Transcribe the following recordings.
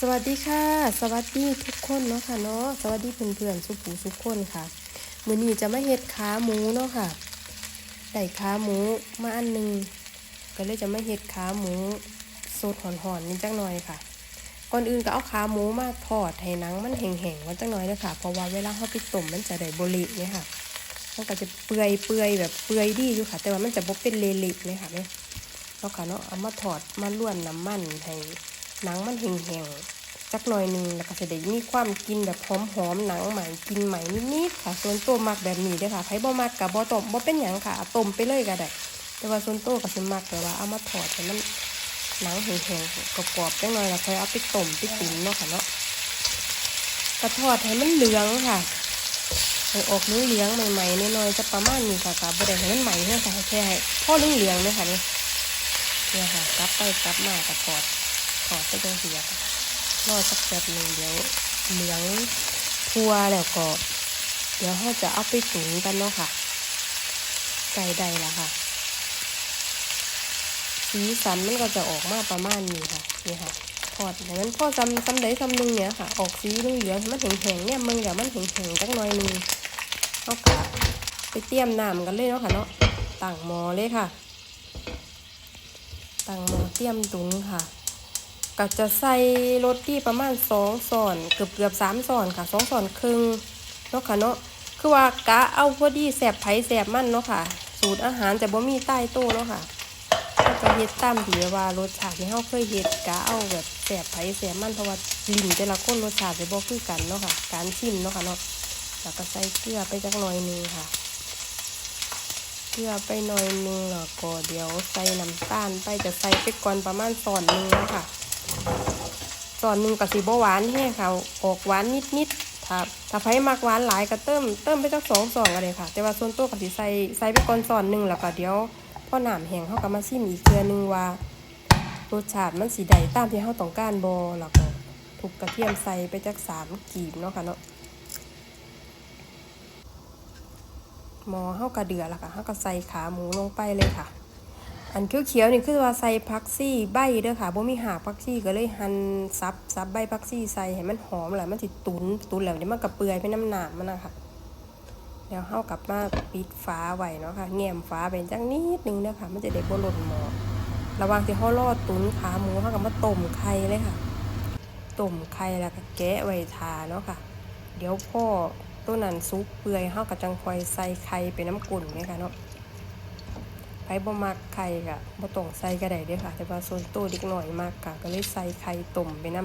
สวัสดีค่ะ สวัสดีทุกคนเนาะค่ะเนาะสวัสดีเพื่อนๆสุขูสุกคนค่ะมื้อนี้จะมาเฮ็ดขาหมูเนาะค่ะได้ขาหมูมาอันหนึงก็เลยจะมาเฮ็ดขาหมูสดหอนๆนิดจักหน่อยค่ะ ก่อนอื่นก็เอาขาหมูมาทอดให้หนังมันแห้งๆไว้จักหน่อยเด้อค่ะเพราะว่าเวลาเฮาไปต้มมันจะได้บ่เละเนี่ยค่ะมันก็จะเปื่อยเปื่อยแบบเปื่อยดีอยู่ค่ะ แต่ว่ามันจะบ่เป็นเละๆเลยค่ะเนี่ยเนาะค่ะเนาะเอามาทอดมาล้วนน้ำมันให้ หนังมันแห้งๆจักหน่อยหนึงแล้วก็จะได้มีความกินแบบหอมๆหนังใหม่กินใหม่นิดๆค่ะส่วนตัวมักแบบนี้ด้อค่ะไผบ่มักก็บ่ต้มบ่เป็นหยังค่ะต้มไปเลยก็ได้แต่ว่าส่วนตัวก็สิมักแต่ว่าเอามาทอดให้มันหนังแห้งๆกรอบๆจังหน่อยแล้วค่อยเอาไปต้มไปตุ๋นเนาะค่ะเนาะก็ทอดให้มันเหลืองค่ะให้ออกเหลืองใหม่ๆน้อยๆจะประมาณนี้ค่ะก็บ่ได้ให้มันใหม่เด้อค่ะแค่ให้พอเหลืองๆเลยค่ะนี่เนี่ยค่ะกลับไปกลับมาก็ทอด ทอดไปจังซี่อะค่ะรอสักแป๊บหนึ่งเดี๋ยวเหลืองทั่วแล้วก็ เดี๋ยวเราจะเอาไปตุ๋นกันเนาะค่ะไก่ใดละค่ะ สีสันมันก็จะออกมาประมาณนี้ค่ะนี่ค่ะทอดให้มันพอซ้ำซ้ำใดซ้ำหนึ่งเนี่ยค่ะ ออกสีเหลืองๆมันแข็งๆเนี่ยมึงอย่ามันแข็งๆจักหน่อยหนึงเอากะไปเตรียมน้ำกันเลยเนาะค่ะเนาะตั้งหม้อเลยค่ะตั้งหม้อเตรียมตุ๋นค่ะ ก็จะใส่โรตีประมาณสองส่อนเกือบเกือบสามส่อนค่ะสองส่อนครึ่งเนาะค่ะเนาะคือว่ากะเอาพอดีแสบไผ่แสบมันเนาะค่ะ สูตรอาหารจะบ่มีใต้โต๊ะเนาะค่ะเราจะเฮ็ดตามที่ว่ารสชาติที่เฮาเคยเฮ็ดกะเอาแบบแสบไผ่แสบมันเพราะว่าลิ้นแต่ละคนรสชาติจะบ่คือกันเนาะค่ะ การชิมเนาะค่ะเนาะแล้วก็ใส่เกลือไปจักหน่อยนึงค่ะเกลือไปหน่อยนึงแล้วก็เดี๋ยวใส่น้ำตาลไปจะใส่ไปก่อนประมาณส่อนนึงเนาะค่ะ ตอนหนึ่งกับสีบหวานแห้งค่ะออกหวานนิดนิดๆถ้าถ้าไผมักหวานหลายก็เติมเติมไปจักสองซองก็ได้ค่ะ แต่ว่าส่วนตัวกับสีใส่ใส่ไปก่อนซอนหนึ่งแล้วก็เดี๋ยวพอหน้ำแห้งเขาก็มาชิมอีกเกลือหนึงว่ารสชาติมันสีใดตามที่เขาต้องการบแล้วก็ทุกกระเทียมใส่ไปจักสามกีบเนาะค่ะเนาะหมอเขากระเดือแล้วค่ะเขาก็ใส่ขาหมูลงไปเลยค่ะ อันเขียวๆนี่คือว่าใส่พักซี่ใบเด้อค่ะบ่มีหากพักซี่ก็เลยหั่นซับซับใบพักซี่ใส่ให้มันหอมแหล้วมันสิตุนตุนแล้วเดี๋ยวมันก็เปื่อยไปน้ำหนามมันนะคะเดี๋ยวเฮากลับมาปิดฝาไว้เนาะค่ะแง้มฝาไปจังนิดนึงเด้อค่ะมันจะได้บ่หล่นหม้อระหว่างที่เฮารอดตุนขาหมูเฮาก็มาต้มไข่เลยค่ะต้มไข่แล้วก็แกะไว้ทาเนาะค่ะ เดี๋ยวพ่อตัวนั้นสุกเปื่อยเฮาก็จังคอยใส่ไข่ไปน้ำกุ่นไหมคะเนาะ ไผบ่มักไข่ก็บ่ต้องใส่ก็ได้เด้อค่ะ แต่ว่าส่วนตัวเด็กน้อยมากก็ก็เลยใส่ไข่ต้มไปนํ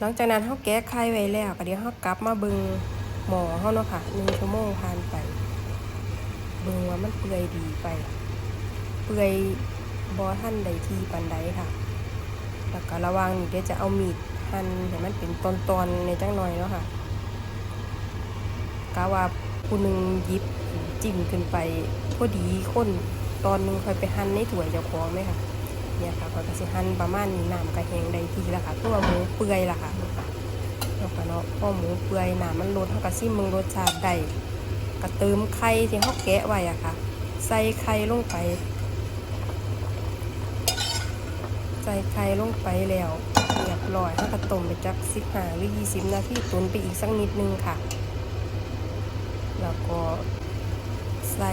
หลังจากนั้นเฮาแกะไข่ไว้แล้วก็เดี๋ยวเฮากลับมาเบิ่งหม้อเฮาเนาะค่ะ1ชั่วโมงผ่านไปเบิ่งว่ามันเปื่อยดีไป เปื่อยบ่ทันได้ที่ปานใดค่ะ แล้วก็ระว่างนี้เดี๋ยวจะเอามีดหั่นให้มันเป็นตอนๆในจังหน่อยเนาะค่ะกะว่าผู้หนึ่งหยิบ จิ้มขึ้นไปพอดีคนตอนนึงค่อยไปหั่นในถ้วยเจ้าของไหมค่ะเนี่ยค่ะค่อยก็สิหั่นประมาณนี้น้ำกระแหงได้ทีละค่ะตัวหมูเปื่อยละค่ะแล้วก็เนาะพอหมูเปื่อยน้ำมันลดเฮาก็ซิมมึงรสชาติได้ก็เติมไข่ที่เฮาแกะไว้อะค่ะ ใส่ไข่ลงไป ใส่ไข่ลงไปแล้วเรียบร้อยเฮาก็ต้มไปจัก15หรือ20นาทีตุนไปอีกสักนิดนึงค่ะ แล้วก็ ใส่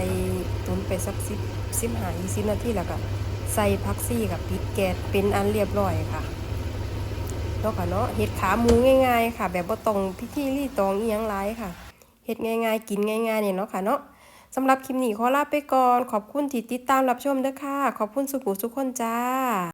ตุนไปสักสิบสิบหายี่สิบนาทีแล้วก็ใส่พักซี่กับปิดแก๊สเป็นอันเรียบร้อยค่ะเนาะค่ะเนาะเห็ดขาหมูง่ายๆ ค่ะ แบบบ่ตรงพิธีรีตองเอียงไลายค่ะเห็ดง่ายๆ กินง่ายๆเนี่ยเนาะค่ะเนาะสำหรับคลิปนี้ขอลาไปก่อน ขอบคุณที่ติดตามรับชมด้วยค่ะ ขอบคุณสุขุสุขคนจ้า